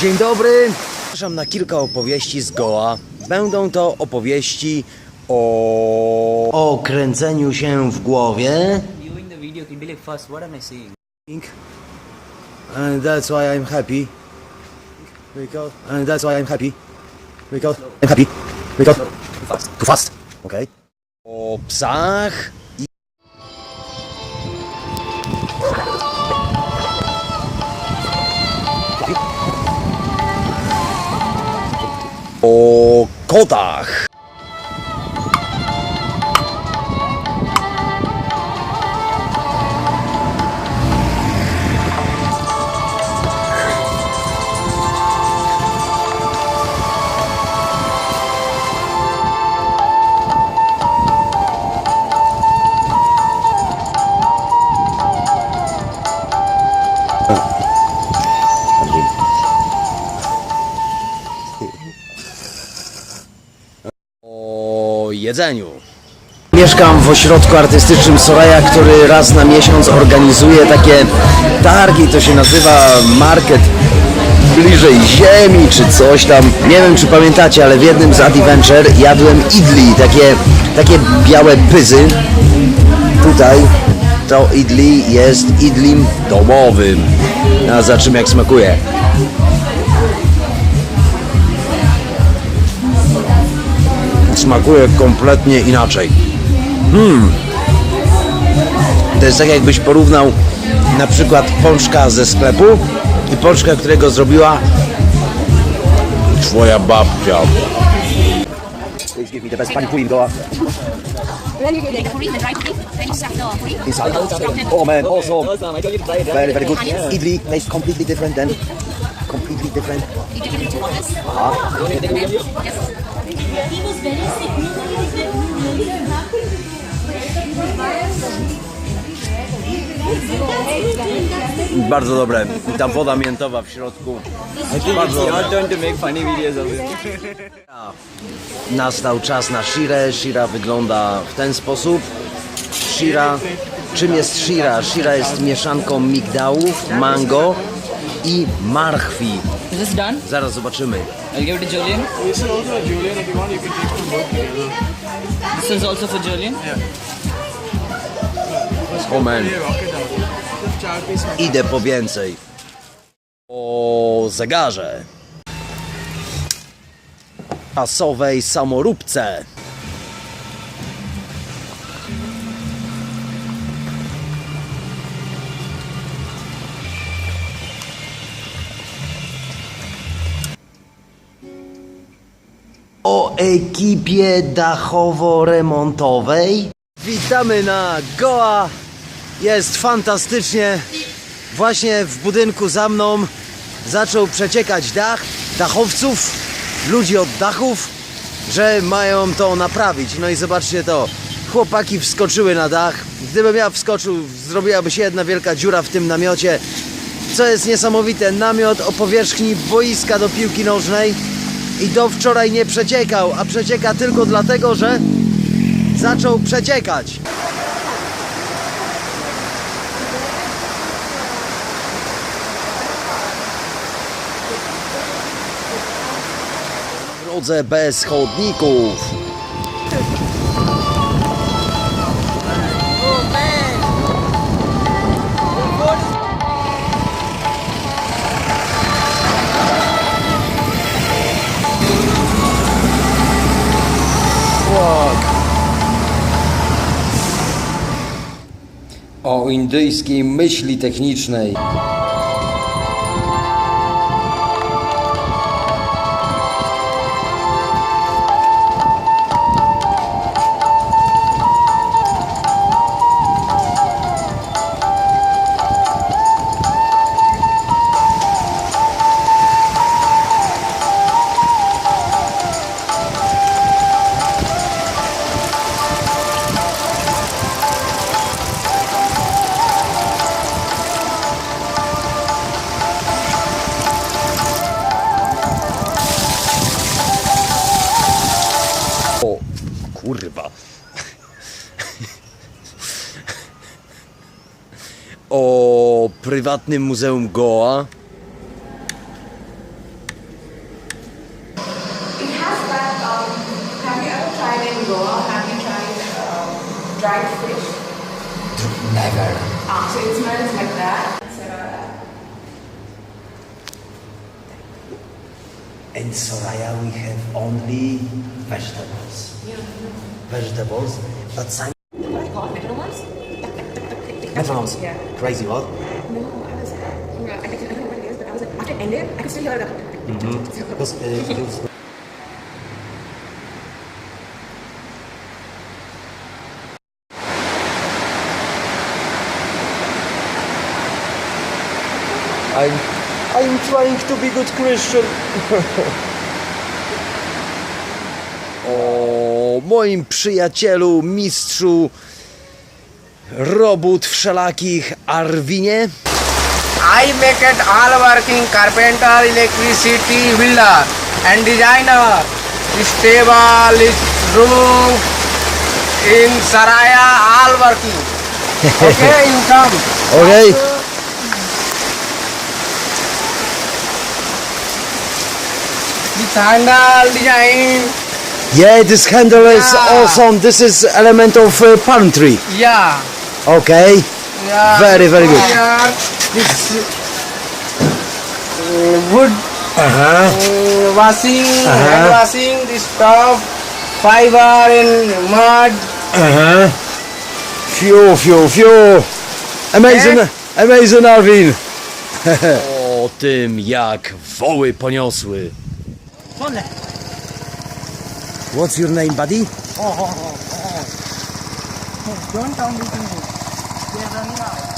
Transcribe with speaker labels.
Speaker 1: Dzień dobry. Zapraszam na kilka opowieści z Goa. Będą to opowieści o... o kręceniu się w głowie.
Speaker 2: Viewing the video can be like first, what am I saying?
Speaker 1: And that's why I'm happy. Because... And that's why I'm happy. Because... I'm happy. Because...
Speaker 2: Too fast.
Speaker 1: Too fast. Okay. O psach O kotach. Jedzeniu. Mieszkam w ośrodku artystycznym Soraya, który raz na miesiąc organizuje takie targi, to się nazywa market bliżej ziemi czy coś tam. Nie wiem czy pamiętacie, ale w jednym z Adventure jadłem idli, takie, takie białe pyzy. Tutaj to idli jest idlim domowym. A za czym jak smakuje. Smakuje kompletnie inaczej. Hmm. To jest tak jakbyś porównał na przykład pączka ze sklepu i pączka, którego zrobiła twoja babcia. Please give me pani. Inside. Oh man, awesome. Very, very good. Idli tastes completely different than
Speaker 3: He was very sick. Was really
Speaker 1: Bardzo dobre. Ta woda miętowa w środku. Bardzo dobre. Nastał czas na shirę. Shira wygląda w ten sposób. Shira. Czym jest shira? Shira jest mieszanką migdałów, mango i marchwi.
Speaker 2: Is this done?
Speaker 1: Zaraz zobaczymy.
Speaker 2: I'll give it to Julian.
Speaker 4: This is also a Julian. If you want, you can take from both together.
Speaker 2: This is also for Julian.
Speaker 4: Yeah, char piece.
Speaker 1: Idę po więcej. O zegarze. Pasowej samoróbce. O ekipie dachowo-remontowej. Witamy na Goa. Jest fantastycznie. Właśnie w budynku za mną zaczął przeciekać dach dachowców, ludzi od dachów, że mają to naprawić. No i zobaczcie to. Chłopaki wskoczyły na dach. Gdybym ja wskoczył, zrobiłaby się jedna wielka dziura w tym namiocie. Co jest niesamowite, namiot o powierzchni boiska do piłki nożnej i do wczoraj nie przeciekał, a przecieka tylko dlatego, że zaczął przeciekać. drodze bez chodników. O indyjskiej myśli technicznej. kurwa. o prywatnym muzeum Goa.
Speaker 5: dried fish?
Speaker 1: Never.
Speaker 5: Ah, so it smells like that.
Speaker 1: And Soraya, we have only vegetables. Yeah. Vegetables, but some
Speaker 5: What I call metal ones?
Speaker 1: metronome.
Speaker 5: Yeah.
Speaker 1: Crazy what?
Speaker 5: No, I was. I, I don't know what it is, but I was like, after it ended, I could still hear the.
Speaker 1: Because, uh, I'm, I'm trying to be good Christian. o moim przyjacielu, mistrzu robót wszelakich Arwinie.
Speaker 6: I make it all working carpenter, electricity, builder and designer. This table, this roof in Saraya, all working. Okay, you come.
Speaker 1: Okay.
Speaker 6: Handle design,
Speaker 1: Yeah, this handle is
Speaker 6: Yeah.
Speaker 1: awesome. This is element of uh, palm tree.
Speaker 6: yeah,
Speaker 1: Okay.
Speaker 6: yeah.
Speaker 1: Very, very good.
Speaker 6: Here, this uh, wood
Speaker 1: Uh-huh.
Speaker 6: uh, washing,
Speaker 1: Uh-huh.
Speaker 6: hand washing, this stuff, fiber in mud.
Speaker 1: Uh-huh. Fiu, fiu, fiu. Amazing, amazing Arvin. o tym jak woły poniosły. What's your name, buddy? Oh, oh, oh.
Speaker 6: Don't tell me
Speaker 3: to move. They're running out.